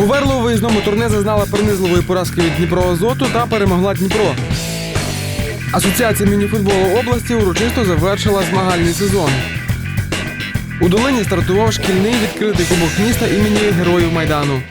Гуверло у виїзному турне зазнала принизливої поразки від Дніпро Азоту та перемогла Дніпро. Асоціація мініфутболу області урочисто завершила змагальний сезон. У долині стартував шкільний відкритий кубок міста імені Героїв Майдану.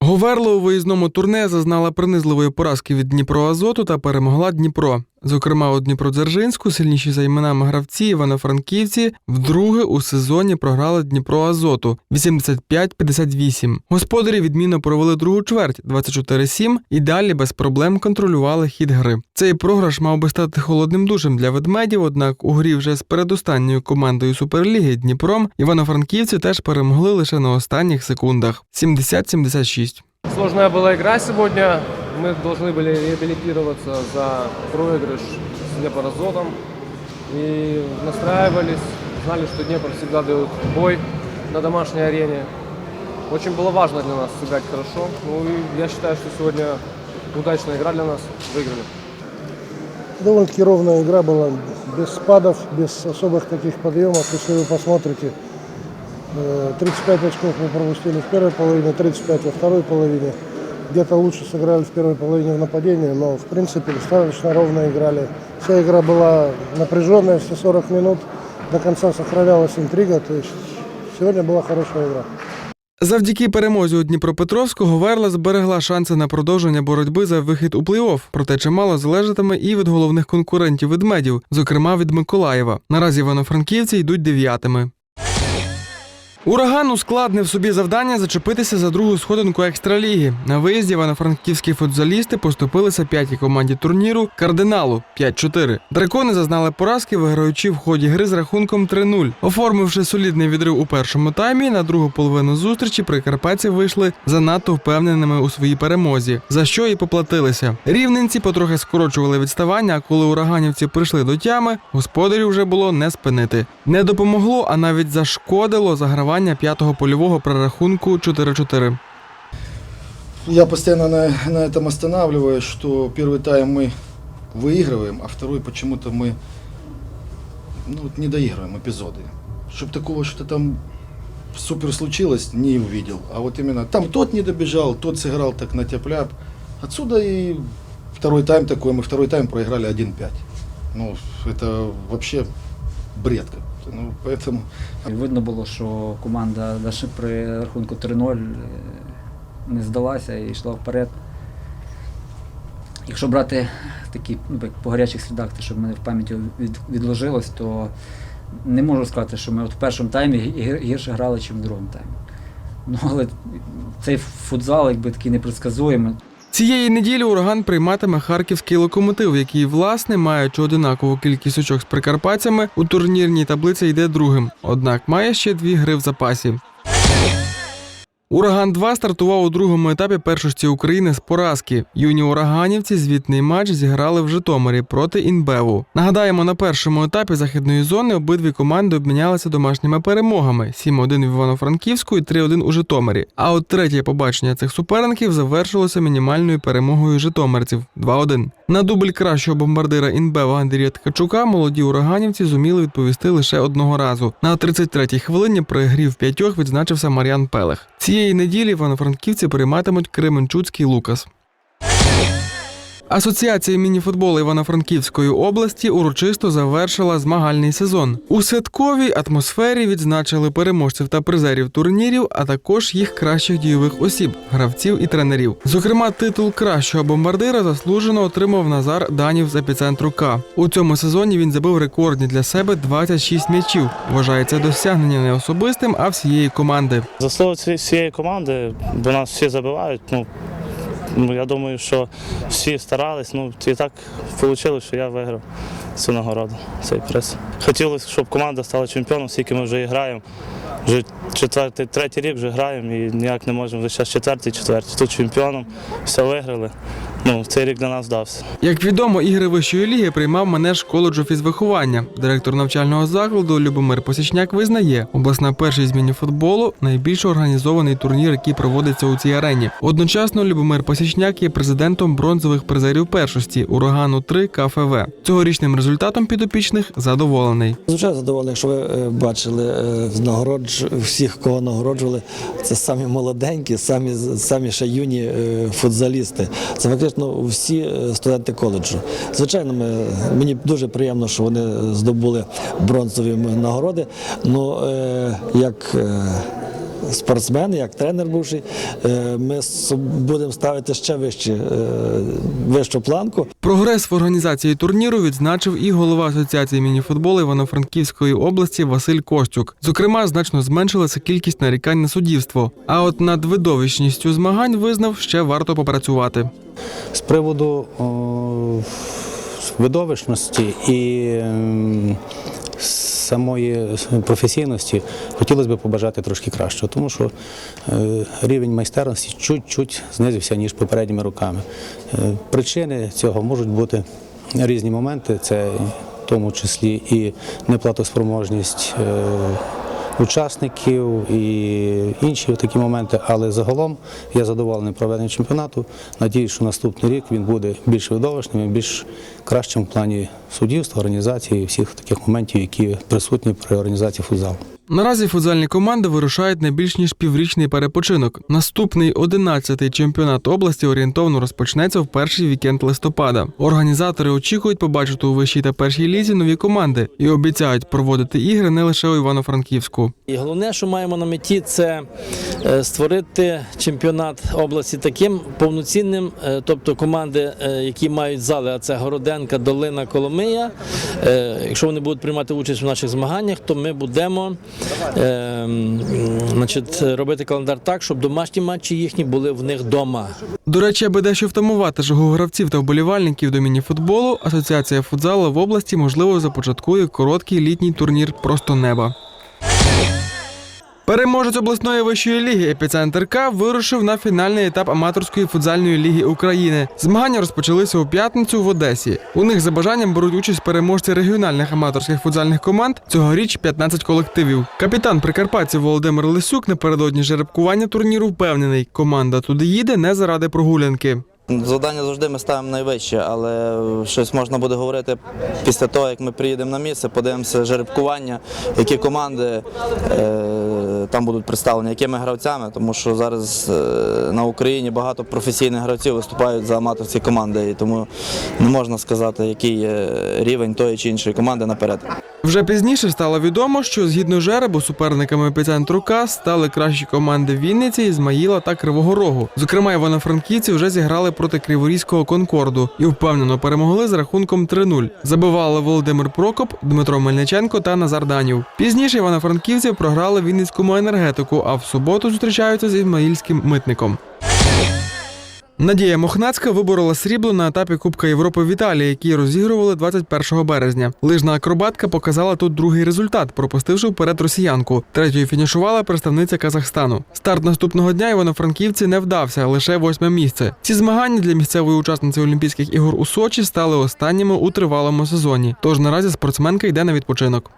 Говерло у виїзному турне зазнала принизливої поразки від Дніпро Азоту та перемогла Дніпро. Зокрема, у Дніпродзержинську сильніші за іменами гравці Івано-Франківці вдруге у сезоні програли Дніпро Азоту 85-58. Господарі відмінно провели другу чверть 24-7 і далі без проблем контролювали хід гри. Цей програш мав би стати холодним душем для ведмедів, однак у грі вже з передостанньою командою Суперліги Дніпром Івано-Франківці теж перемогли лише на останніх секундах 70-76. Сложная была игра сегодня. Мы должны были реабилитироваться за проигрыш с Днепроазотом. И настраивались, знали, что Днепр всегда дает бой на домашней арене. Очень было важно для нас сыграть хорошо. Ну и я считаю, что сегодня удачная игра для нас. Выиграли. Довольно-таки ровная игра была, без спадов, без особых таких подъемов. Если вы посмотрите, э, 35 очков мы пропустили в первой половине, 35 во второй половине. Где-то лучше сыграли в первой половине в нападении, но в принципе достаточно ровно играли. Вся игра была напряженная, все 40 минут до конца сохранялась интрига. То есть сегодня была хорошая игра. Завдяки перемозі у Дніпропетровського Верла зберегла шанси на продовження боротьби за вихід у плей-офф, проте чимало залежатиме і від головних конкурентів ведмедів, зокрема від Миколаєва. Наразі івано-франківці йдуть дев'ятими. Ураган ускладнив собі завдання зачепитися за другу сходинку екстраліги. На виїзді івано-франківські футзалісти поступилися п'ятій команді турніру кардиналу 5-4. Дракони зазнали поразки, виграючи в ході гри з рахунком 3-0. Оформивши солідний відрив у першому таймі, на другу половину зустрічі прикарпатці вийшли занадто впевненими у своїй перемозі, за що і поплатилися. Рівненці потрохи скорочували відставання, а коли ураганівці прийшли до тями, господарів вже було не спинити. Не допомогло, а навіть зашкодило загравання п'ятого польового при рахунку 4-4. Я постоянно на, на этом останавливаюсь, что первый тайм мы выигрываем, а второй почему-то мы ну, вот не доигрываем эпизоды. Чтобы такого что-то там супер случилось, не увидел. А вот именно там тот не добежал, тот сыграл так на тяп Отсюда и второй тайм такой, мы второй тайм проиграли 1-5. Ну, это вообще бред какой-то. Ну, поэтому Видно було, що команда навіть при рахунку 3-0 е, не здалася і йшла вперед. Якщо брати такі ну, по гарячих слідах, те, що в мене в пам'яті від, відложилось, то не можу сказати, що ми от в першому таймі гірше грали, ніж в другому таймі. Ну, але цей футзал якби такий непредсказуємий. Цієї неділі ураган прийматиме харківський локомотив, який, власне, маючи одинакову кількість очок з прикарпатцями, у турнірній таблиці йде другим. Однак має ще дві гри в запасі. Ураган 2 стартував у другому етапі першості України з поразки. Юні ураганівці звітний матч зіграли в Житомирі проти Інбеву. Нагадаємо, на першому етапі західної зони обидві команди обмінялися домашніми перемогами: 7-1 в Івано-Франківську і 3-1 у Житомирі. А от третє побачення цих суперників завершилося мінімальною перемогою житомирців 2-1. На дубль кращого бомбардира Інбева Андрія Ткачука молоді ураганівці зуміли відповісти лише одного разу. На 33-й хвилині при грі в п'ятьох відзначився Мар'ян Пелех. Цієї неділі івано-франківці прийматимуть Кременчуцький Лукас. Асоціація мініфутболу Івано-Франківської області урочисто завершила змагальний сезон. У святковій атмосфері відзначили переможців та призерів турнірів, а також їх кращих дійових осіб, гравців і тренерів. Зокрема, титул кращого бомбардира заслужено отримав Назар Данів з епіцентру К. У цьому сезоні він забив рекордні для себе 26 м'ячів. Вважається досягнення не особистим, а всієї команди. Заслуга ці- всієї команди, бо нас всі забивають. Ну, ну, я думаю, що всі старались. Ну, і так вийшло, що я виграв цю нагороду, цей прес. Хотілося, щоб команда стала чемпіоном, скільки ми вже і граємо. Вже четвертий, третій рік вже граємо і ніяк не можемо. Вже зараз четвертий, четвертий. Тут чемпіоном, все виграли. Ну, цей рік для нас вдався. Як відомо, ігри вищої ліги приймав манеж коледжу фізвиховання. Директор навчального закладу Любомир Посічняк визнає, обласна першість зміні футболу найбільш організований турнір, який проводиться у цій арені. Одночасно Любомир Посічняк є президентом бронзових призерів першості урагану 3 КФВ. Цьогорічним результатом підопічних задоволений. Звичайно задоволений, якщо ви е, бачили е, нагородж всіх, кого нагороджували, це самі молоденькі, самі самі ще юні е, футзалісти. Це фактично всі е, студенти коледжу. Звичайно, ми, мені дуже приємно, що вони здобули бронзові нагороди. Ну е, як е, спортсмен, як тренер бувший, е, ми будемо ставити ще вище, е, вищу планку. Прогрес в організації турніру відзначив і голова Асоціації мініфутболу Івано-Франківської області Василь Костюк. Зокрема, значно зменшилася кількість нарікань на суддівство. А от над видовищністю змагань визнав, ще варто попрацювати. З приводу о, видовищності і ем, самої професійності хотілося б побажати трошки кращого, тому що е, рівень майстерності чуть-чуть знизився, ніж попередніми роками. Е, Причини цього можуть бути різні моменти, це в тому числі і неплатоспроможність е, учасників і інші такі моменти. Але загалом я задоволений проведенням чемпіонату. Надіюсь, що наступний рік він буде більш видовищним і більш кращим в плані суддівства, організації і всіх таких моментів, які присутні при організації футзалу. Наразі футзальні команди вирушають на більш ніж піврічний перепочинок. Наступний 11-й чемпіонат області орієнтовно розпочнеться в перший вікенд листопада. Організатори очікують побачити у вищій та першій лізі нові команди і обіцяють проводити ігри не лише у Івано-Франківську. І головне, що маємо на меті, це е, створити чемпіонат області таким повноцінним, е, тобто команди, е, які мають зали, а це Городенка, Долина, Коломия. Якщо вони будуть приймати участь в наших змаганнях, то ми будемо е, значить, робити календар так, щоб домашні матчі їхні були в них вдома. До речі, аби дещо втамувати жагу гравців та вболівальників до мініфутболу, Асоціація футзалу в області можливо започаткує короткий літній турнір Просто неба. Переможець обласної вищої ліги Епіцентр К вирушив на фінальний етап аматорської футзальної ліги України. Змагання розпочалися у п'ятницю в Одесі. У них за бажанням беруть участь переможці регіональних аматорських футзальних команд. Цьогоріч 15 колективів. Капітан прикарпатців Володимир Лисюк напередодні жеребкування турніру впевнений, команда туди їде не заради прогулянки. Завдання завжди ми ставимо найвище, але щось можна буде говорити після того, як ми приїдемо на місце, подивимося жеребкування, які команди е, там будуть представлені, якими гравцями, тому що зараз е, на Україні багато професійних гравців виступають за аматорські команди, і тому не можна сказати, який є рівень тої чи іншої команди наперед. Вже пізніше стало відомо, що згідно жеребу суперниками епіцентру К стали кращі команди Вінниці, Ізмаїла та Кривого Рогу. Зокрема, івано-франківці вже зіграли проти Криворізького Конкорду і впевнено перемогли з рахунком 3-0. Забивали Володимир Прокоп, Дмитро Мельниченко та Назар Данів. Пізніше івано-франківці програли Вінницькому енергетику, а в суботу зустрічаються з ізмаїльським митником. Надія Мохнацька виборола срібло на етапі Кубка Європи в Італії, який розігрували 21 березня. Лижна акробатка показала тут другий результат, пропустивши вперед росіянку. Третьою фінішувала представниця Казахстану. Старт наступного дня івано-франківці не вдався, лише восьме місце. Ці змагання для місцевої учасниці Олімпійських ігор у Сочі стали останніми у тривалому сезоні. Тож наразі спортсменка йде на відпочинок.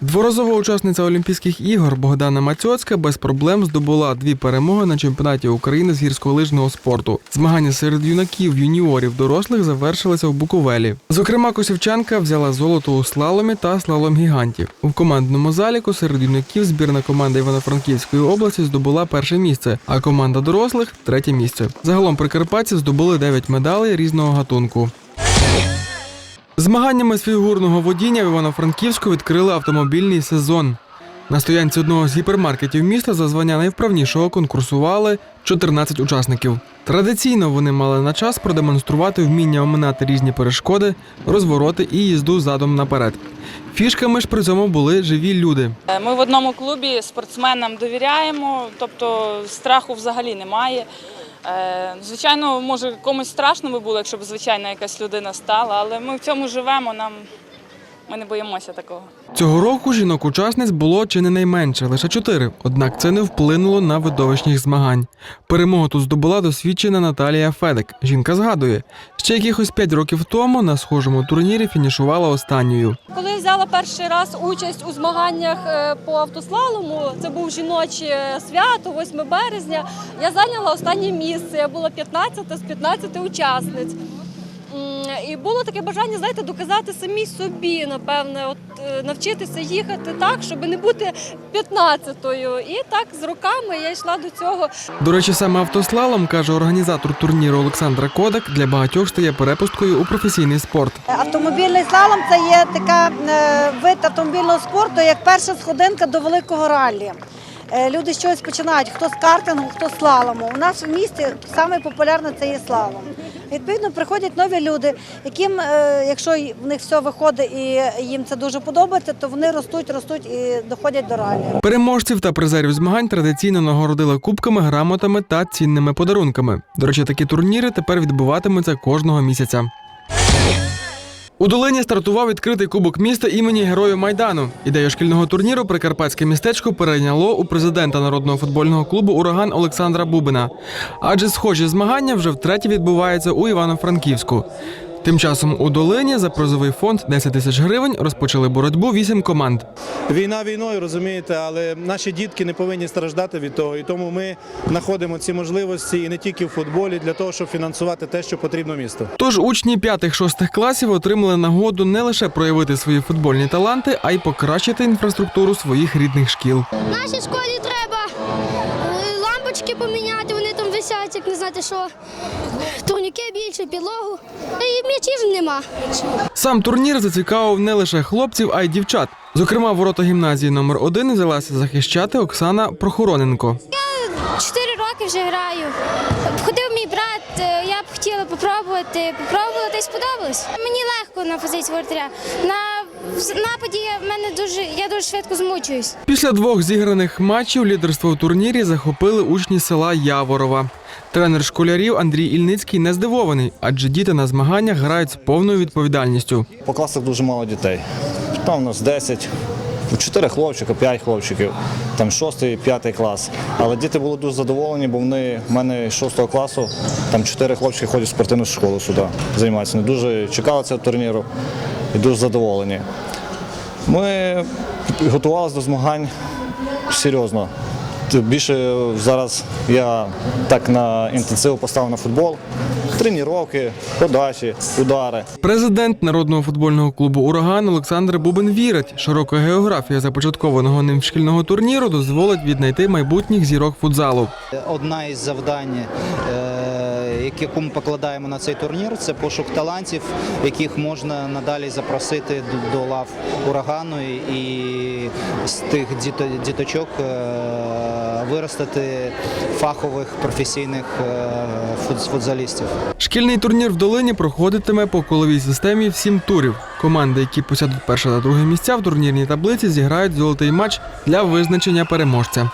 Дворазова учасниця Олімпійських ігор Богдана Мацьоцька без проблем здобула дві перемоги на чемпіонаті України з гірськолижного спорту. Змагання серед юнаків, юніорів, дорослих завершилися в Буковелі. Зокрема, Косівчанка взяла золото у слаломі та слалом гігантів. У командному заліку серед юнаків збірна команда Івано-Франківської області здобула перше місце, а команда дорослих третє місце. Загалом прикарпатці здобули 9 медалей різного гатунку. Змаганнями з фігурного водіння в Івано-Франківську відкрили автомобільний сезон. На стоянці одного з гіпермаркетів міста за звання найвправнішого конкурсували 14 учасників. Традиційно вони мали на час продемонструвати вміння оминати різні перешкоди, розвороти і їзду задом наперед. Фішками ж при цьому були живі люди. Е, Ми в одному клубі спортсменам довіряємо, тобто страху взагалі немає. Е, Звичайно, може комусь страшно би було, якщо б звичайна якась людина стала, але ми в цьому живемо. Нам Ми не боїмося такого. Цього року жінок-учасниць було чи не найменше, лише чотири. Однак це не вплинуло на видовищних змагань. Перемогу тут здобула досвідчена Наталія Федек. Жінка згадує, ще якихось п'ять років тому на схожому турнірі фінішувала останньою. Коли взяла перший раз участь у змаганнях е, по автослалому, це був жіноче свято, 8 березня. Я зайняла останнє місце. Я була 15 з 15 учасниць. І було таке бажання, знаєте, доказати самій собі, напевне, от е, навчитися їхати так, щоб не бути 15-ю. І так з роками я йшла до цього. До речі, саме автослалом, каже організатор турніру Олександра Кодак, для багатьох стає перепусткою у професійний спорт. Автомобільний слалом це є така е, вид автомобільного спорту, як перша сходинка до великого раллі. Е, Люди щось починають, хто з картингу, хто з слалому. У нас в місті саме популярне це є слалом. Відповідно, приходять нові люди, яким, е, якщо в них все виходить і їм це дуже подобається, то вони ростуть, ростуть і доходять до ралі. Переможців та призерів змагань традиційно нагородили кубками, грамотами та цінними подарунками. До речі, такі турніри тепер відбуватимуться кожного місяця. У Долині стартував відкритий кубок міста імені Героїв Майдану. Ідею шкільного турніру Прикарпатське містечко перейняло у президента народного футбольного клубу Ураган Олександра Бубина. Адже схожі змагання вже втретє відбуваються у Івано-Франківську. Тим часом у Долині за призовий фонд 10 тисяч гривень розпочали боротьбу вісім команд. Війна війною, розумієте, але наші дітки не повинні страждати від того. І тому ми знаходимо ці можливості і не тільки в футболі для того, щоб фінансувати те, що потрібно місту. Тож учні 5-6 класів отримали нагоду не лише проявити свої футбольні таланти, а й покращити інфраструктуру своїх рідних шкіл. Нашій школі треба е, лампочки поміняти, вони там висять, як не знати що. Турніки більше, підлогу. І м'ячів нема. Сам турнір зацікавив не лише хлопців, а й дівчат. Зокрема, ворота гімназії номер 1 взялася захищати Оксана Прохороненко. Я Чотири роки вже граю. Ходив мій брат, я б хотіла попробувати. Попробувала та й сподобалось. Мені легко на позиції воротаря. На нападі я- в мене дуже я дуже швидко змучуюсь. Після двох зіграних матчів лідерство у турнірі захопили учні села Яворова. Тренер школярів Андрій Ільницький не здивований, адже діти на змаганнях грають з повною відповідальністю. По класах дуже мало дітей. Там у нас 10, 4 хлопчика, 5 хлопчиків, там 6, 5 клас. Але діти були дуже задоволені, бо вони в мене з 6 класу, там 4 хлопчики ходять в спортивну школу сюди, займаються. Вони дуже чекали цього турніру і дуже задоволені. Ми готувалися до змагань серйозно. Більше зараз я так на інтенсив поставив на футбол. Тренування, подачі, удари. Президент народного футбольного клубу Ураган Олександр Бубин вірить, широка географія започаткованого ним шкільного турніру дозволить віднайти майбутніх зірок футзалу. Одна із завдань, е, яке ми покладаємо на цей турнір, це пошук талантів, яких можна надалі запросити до- лав урагану і з тих діто- діточок е, виростити фахових професійних е, футзалістів. Шкільний турнір в долині проходитиме по коловій системі в сім турів. Команди, які посядуть перше та друге місця в турнірній таблиці, зіграють золотий матч для визначення переможця.